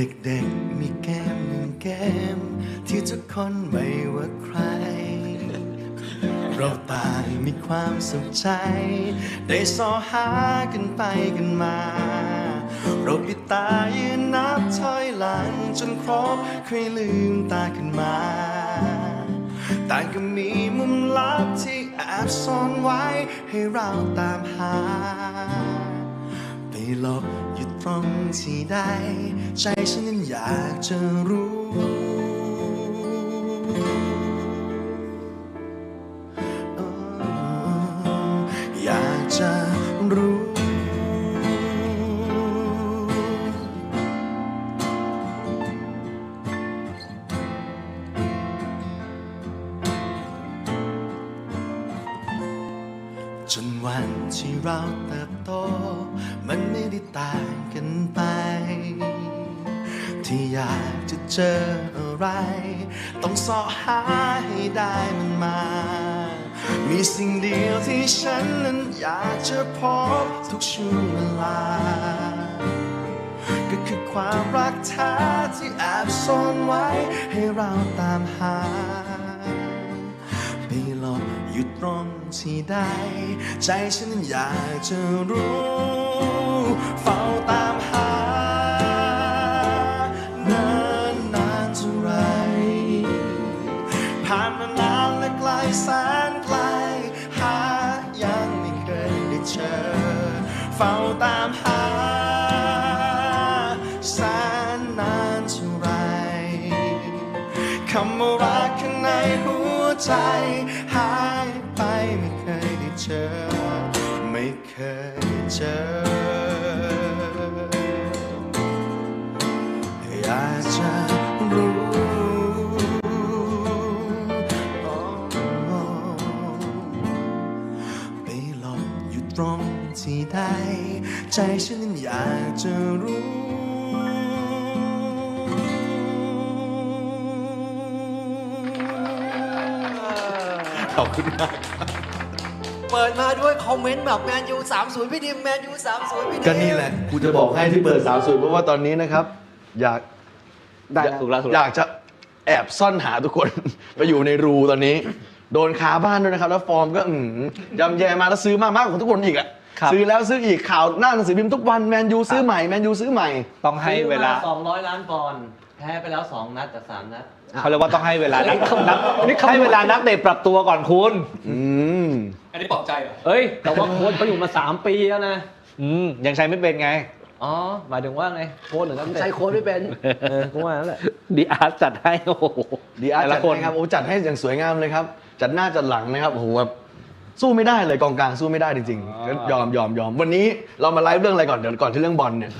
เด็กๆมีเกมหนึ่งเกมที่ทุกคนไม่ว่าใคร เราต่างมีความสุขใจ ได้สอหากันไปกันมา เราปิดตายืนนับถอยหลังจนครบค่อยลืมตาขึ้นมา ต่างก็มีมุมลับที่แอบซ่อนไว้ให้เราตามหาไปหลบ อยู่ตรงที่ใดใจฉันนั้นอยากจะรู้ จนวันที่เราเติบโต มันไม่ได้ต่างกันไป ที่อยากจะเจออะไร ต้องสอหาให้ได้มันมา มีสิ่งเดียวที่ฉันนั้นอยากจะพบทุกช่วงเวลา ก็คือความรักแท้ที่แอบซ่อนไว้ให้เราตามหาไปหลบอยู่ ตรงที่ใด ใจฉันอยากจะรู้ เฝ้าตามหา นานนานเท่าไรผ่านมานานและไกลแสนไกล หายังไม่เคยได้เจอ เฝ้าตามหาแสนนานเท่าไรคำว่ารักข้างในหัว ใจหายไปไม่เคยได้เจอ ไม่เคยเจอ อยากจะรู้ไปหลบอยู่ตรงที่ใดใจฉันนั้นอยากจะรู้ ขอบคุณมากเปิดมาด้วยคอมเมนต์แบบแมนยูสามศูนย์พี่ดิมแมนยูสามศูนย์พี่ดิมก็นี่แหละกูจะบอกให้ที่เปิดสาวสวยเพราะว่าตอนนี้นะครับ อยากได้ถูกแล้วถูกอแล้วยากจะแอบซ่อนหาทุกคน ไปอยู่ในรูตอนนี้ โดนคาบ้านด้วยนะครับ แล้วฟอร์มก็อืมยำแย่มาแล้วซื้อมามากกว่าทุกคนอีกอะครับซื้อแล้วซื้ออีกข่าวหน้าหนังสือพิมพ์ทุกวันแมนยูซื้อใหม่แมนยูซื้อใหม่ ต้องให้เวลาสองร้อยล้านปอนด์ แพ้ไปแล้วสองนัดจากสามนัด เขาเรียกว่าต้องให้เวลานักนักให้เวลานักเตะปรับตัวก่อนคุณ อืม อันนี้ปลอบใจเหรอ เอ้ย แต่ว่าโค้ชเขาอยู่มาสามปีแล้วนะ อืม ยังใช้ไม่เป็นไง อ๋อ หมายถึงว่าไง โค้ชหรือนักเตะใช้โค้ดไม่เป็นเออกูว่านั่นแหละ ดีอาร์ตจัดให้โอ้โหดีอาร์แต่จัละดคนให้ครับ โอ้ จัดให้อย่างสวยงามเลยครับ จัดหน้าจัดหลังนะครับ โอ้โหแบบสู้ไม่ได้เลยกองกลางสู้ไม่ได้จริงๆก็ยอมยอมยอมวันนี้เรามาไลฟ์เรื่องอะไรก่อนเดี๋ยวก่อนที่เรื่องบอลเนี่ย